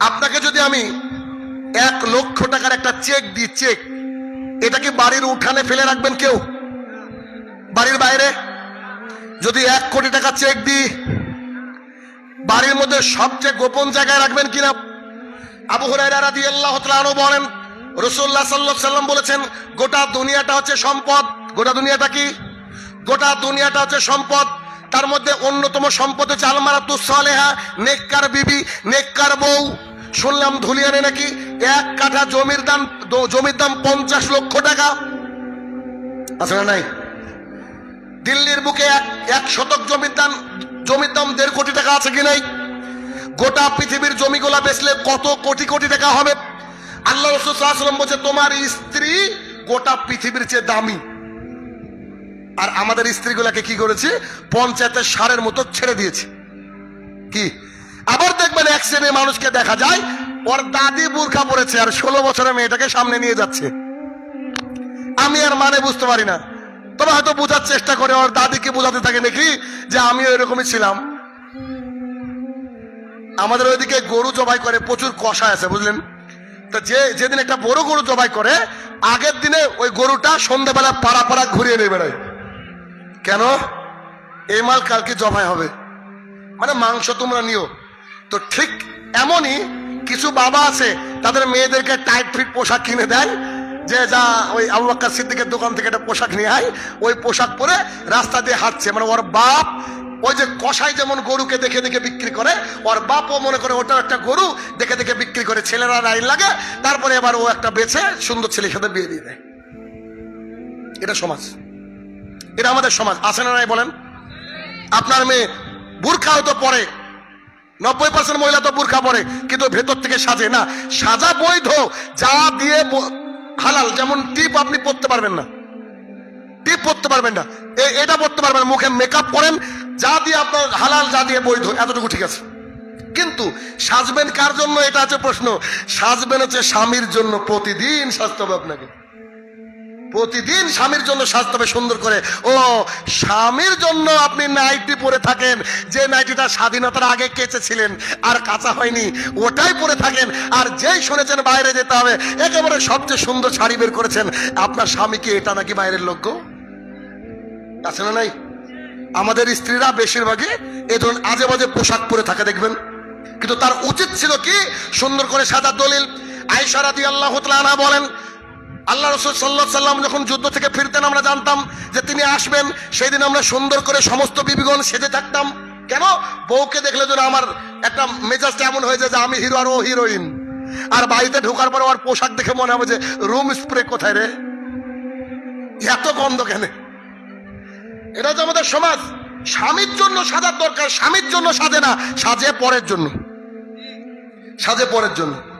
আপনাকে যদি আমি এক লক্ষ টাকার একটা চেক দিই, চেক, এটা কি বাড়ির উঠানে ফেলে রাখবেন কেউ? বাড়ির বাইরে? যদি এক কোটি টাকা চেক দিই, বাড়ির মধ্যে সবচেয়ে গোপন জায়গায় রাখবেন কিনা? আবু তাআলা আনহু বলেন রসুল্লাহ আলাইহি সাল্লাম বলেছেন, গোটা দুনিয়াটা হচ্ছে সম্পদ। গোটা দুনিয়াটা কি? গোটা দুনিয়াটা হচ্ছে সম্পদ। তার মধ্যে অন্যতম সম্পদ হচ্ছে আলমারাতু সালেহা, নেককার বিবি, নেককার বউ। শুনলাম ধুলিয়ানে নাকি এক কাঠা জমির দাম জমির দাম পঞ্চাশ লক্ষ টাকা। আছে না নাই? দিল্লির বুকে এক এক শতক জমির দাম জমির দাম দেড় কোটি টাকা আছে কি নাই? গোটা পৃথিবীর জমিগুলা বেচলে কত কোটি কোটি টাকা হবে? আল্লাহ রসুলাম বলছে, তোমার স্ত্রী গোটা পৃথিবীর চেয়ে দামি। আর আমাদের স্ত্রীগুলাকে কি করেছে? পঞ্চায়েতের সারের মতো ছেড়ে দিয়েছে। কি? আবার দেখবেন এক শ্রেণির মানুষকে দেখা যায়, ওর দাদি বুরখা পড়েছে আর ষোলো বছরের মেয়েটাকে সামনে নিয়ে যাচ্ছে। আমি আর মানে বুঝতে পারি না। তবে হয়তো বোঝার চেষ্টা করে ওর দাদিকে বোঝাতে থাকে নাকি যে আমিও এরকমই ছিলাম। আমাদের ওইদিকে গরু জবাই করে, প্রচুর কষা আছে, বুঝলেন? তো যে, যেদিন একটা বড় গরু জবাই করে, আগের দিনে ওই গরুটা সন্ধ্যাবেলা পাড়া পাড়া ঘুরিয়ে নিয়ে বেড়ায়। কেন? এই মাল কালকে জবাই হবে। মানে মাংস তোমরা নিও। তো ঠিক এমনই কিছু বাবা আছে, তাদের মেয়েদেরকে টাইট ফিট পোশাক কিনে দেয়। যে যা ওই আবু বাক্কার সিদ্দিকের দোকান থেকে একটা পোশাক নিয়ে আয়, ওই পোশাক পরে রাস্তা দিয়ে হাঁটছে। মানে ওর বাপ ওই যে কষাই যেমন গরুকে দেখে দেখে বিক্রি করে, ওর বাপও মনে করে ওটা একটা গরু দেখে দেখে বিক্রি করে, ছেলেরা লাইন লাগে। তারপরে এবার ও একটা বেছে সুন্দর ছেলের সাথে বিয়ে দিয়ে দেয়। এটা সমাজ। এটা আমাদের সমাজ। আছে না নাই বলেন? আপনার মেয়ে বুর্খা হয়তো পরে নব্বই পার্সেন্ট মহিলা তো বুর্খা পরে কিন্তু ভেতর থেকে সাজে। না, সাজা বৈধ, যা দিয়ে হালাল, যেমন টিপ আপনি পরতে পারবেন না। টিপ পরতে পারবেন না। এটা পড়তে পারবেন মুখে মেকআপ করেন যা দিয়ে আপনার হালাল, যা দিয়ে বৈধ, এতটুকু ঠিক আছে। কিন্তু সাজবেন কার জন্য? এটা আছে প্রশ্ন। সাজবেন হচ্ছে স্বামীর জন্য প্রতিদিন সাজতে হবে আপনাকে। প্রতিদিন স্বামীর জন্য সাজতে হবে সুন্দর করে। ও, স্বামীর জন্য আপনি নাইটি পরে থাকেন। যে নাইটিটা স্বাধীনতার আগে কেচেছিলেন আর কাঁচা হয়নি, ওটাই পরে থাকেন। আর যেই শুনেছেন বাইরে যেতে হবে, একেবারে সবচেয়ে সুন্দর শাড়ি বের করেছেন। আপনার স্বামীকে এটা নাকি বাইরের লোক? আছে না নাই? আমাদের স্ত্রীরা বেশিরভাগই এ ধরুন আজে বাজে পোশাক পরে থাকে, দেখবেন। কিন্তু তার উচিত ছিল কি? সুন্দর করে সাদা দলিল। আয়সারাদি আল্লাহ বলেন আল্লাহ রসুল সাল্লাহ সাল্লাম যখন যুদ্ধ থেকে ফিরতেন, আমরা জানতাম যে তিনি আসবেন। সেই দিন আমরা সুন্দর করে সমস্ত বিবিগণ সেজে থাকতাম। কেন? বউকে দেখলে যেন আমার একটা মেজাজটা এমন হয়ে যায় যে আমি হিরো আর ও হিরোইন। আর বাড়িতে ঢোকার পর আমার পোশাক দেখে মনে হবে যে, রুম স্প্রে কোথায় রে? এত গন্ধ কেন? এটা হচ্ছে আমাদের সমাজ। স্বামীর জন্য সাজার দরকার, স্বামীর জন্য সাজে না, সাজে পরের জন্য। সাজে পরের জন্য।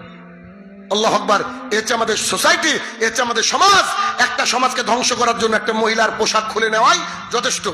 আল্লাহ আকবার এতে আমাদের সোসাইটি এতে আমাদের সমাজ। একটা সমাজকে ধ্বংস করার জন্য একটা মহিলার পোশাক খুলে নেওয়াই যথেষ্ট।